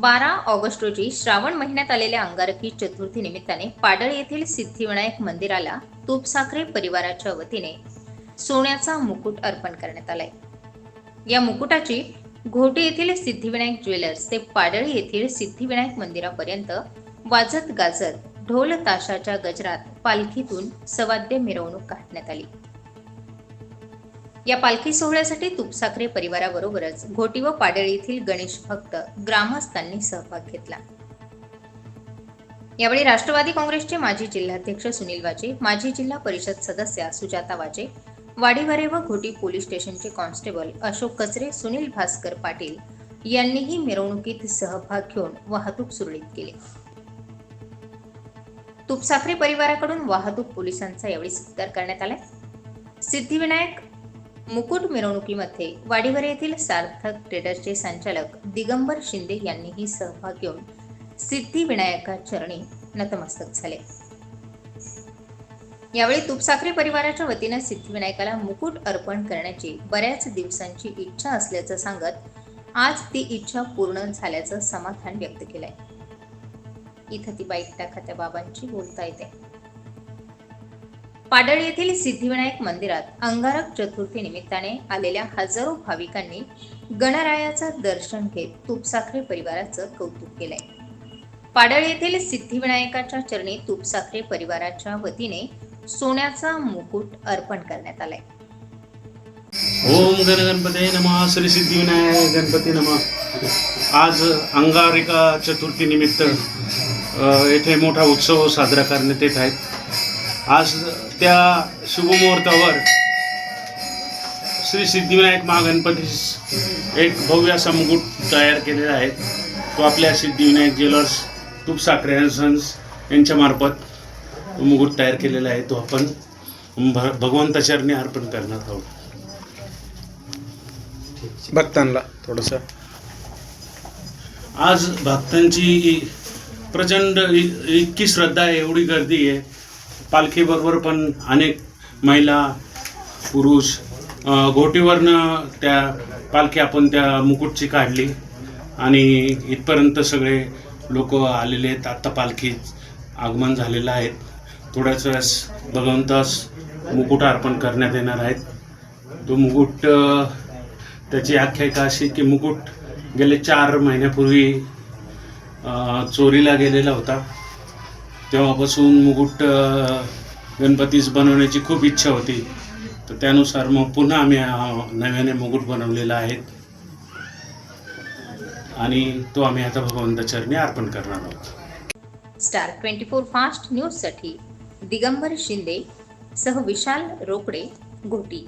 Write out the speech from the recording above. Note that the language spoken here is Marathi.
बारा ऑगस्ट रोजी श्रावण महिन्यात आलेल्या अंगारकी चतुर्थी निमित्ताने पाडळ येथील सिद्धिविनायक मंदिराला तूपसाखरे परिवाराच्या वतीने सोन्याचा मुकुट अर्पण करण्यात आलाय. या मुकुटाची घोटी येथील सिद्धिविनायक ज्वेलर्स ते पाडळी येथील सिद्धिविनायक मंदिरापर्यंत वाजत गाजत ढोल ताशाच्या गजरात पालखीतून सवाद्य मिरवणूक काढण्यात आली. या पालखी सोहळ्यासाठी तुपसाखरे परिवाराबरोबरच घोटी व पाडळी येथील गणेश भक्त ग्रामस्थांनी सहभाग घेतला. यावेळी राष्ट्रवादी काँग्रेसचे माजी जिल्हाध्यक्ष सुनील वाजे माजी जिल्हा परिषद सदस्या सुजाता वाजे वाडीवरे व घोटी पोलीस स्टेशनचे कॉन्स्टेबल अशोक कचरे सुनील भास्कर पाटील यांनीही मिरवणुकीत सहभाग घेऊन वाहतूक सुरळीत केली. तुपसाखरे परिवाराकडून वाहतूक पोलिसांचा यावेळी सत्कार करण्यात आलाय. सिद्धिविनायक मुकुट मिरवणुकीमध्ये वाडीवर येथील सार्थक ट्रेडर्सचे संचालक दिगंबर शिंदे यांनीही सहभाग घेऊन सिद्धिविनायका चरणी नतमस्तक झाले. यावेळी तुपसाखरे परिवाराच्या वतीनं सिद्धिविनायकाला मुकुट अर्पण करण्याची बऱ्याच दिवसांची इच्छा असल्याचं सांगत आज ती इच्छा पूर्ण झाल्याचं समाधान व्यक्त केलंय. इथं ती बाईक टाका त्या बाबांची बोलता येते. पाडळ येथील सिद्धिविनायक मंदिरात अंगारक चतुर्थी निमित्ताने आलेल्या हजारो भाविकांनी गणरायाचं दर्शन घेत तुपसाखरे परिवाराचं कौतुक केलंय. पाडळ येथील सिद्धिविनायकाच्या चरणी तुपसाखरे परिवाराच्या वतीने सोन्याचा मुकुट अर्पण करण्यात आलाय. ओम गण गणपती नमः श्री सिद्धिविनायक गणपती नमः. आज अंगारिका चतुर्थी निमित्त येथे मोठा उत्सव साजरा करण्यात येत आहे. आज त्या शुभमुहूर्तावर श्री सिद्धिविनायक महागणपतीस एक भव्य असा मुकुट तयार केलेला आहे. तो आपल्या सिद्धिविनायक ज्वेलर्स तूप साखरे अँड सन्स यांच्यामार्फत तो मुकुट तयार केलेला आहे. तो आपण भ भगवंताचरणी अर्पण करणार आहोत. भक्तांना थोडंसं. आज भक्तांची प्रचंड इतकी श्रद्धा आहे एवढी गर्दी आहे. पालखीबरोबर पण अनेक महिला पुरुष घोटीवरनं त्या पालखी आपण त्या मुकुटची काढली. आणि इथपर्यंत सगळे लोक आलेले आहेत. आत्ता पालखी आगमन झालेलं आहे. थोड्याच वेळेस भगवंतास मुकुट अर्पण करण्यात येणार आहेत. तो मुकुट त्याची आख्यायिका अशी की मुकुट गेले चार महिन्यापूर्वी चोरीला गेलेला होता. तेव्हापासून मुकुट गणपतीच गणपतीस बनवण्याची खूप इच्छा होती. तर त्यानुसार मग पुन्हा आम्ही नव्याने मुकुट बनवलेला आहे. आणि तो आम्ही आता भगवंत चरणी अर्पण करणार आहोत. स्टार ट्वेंटी फोर फास्ट न्यूजसाठी दिगंबर शिंदे सह विशाल रोकडे घोटी.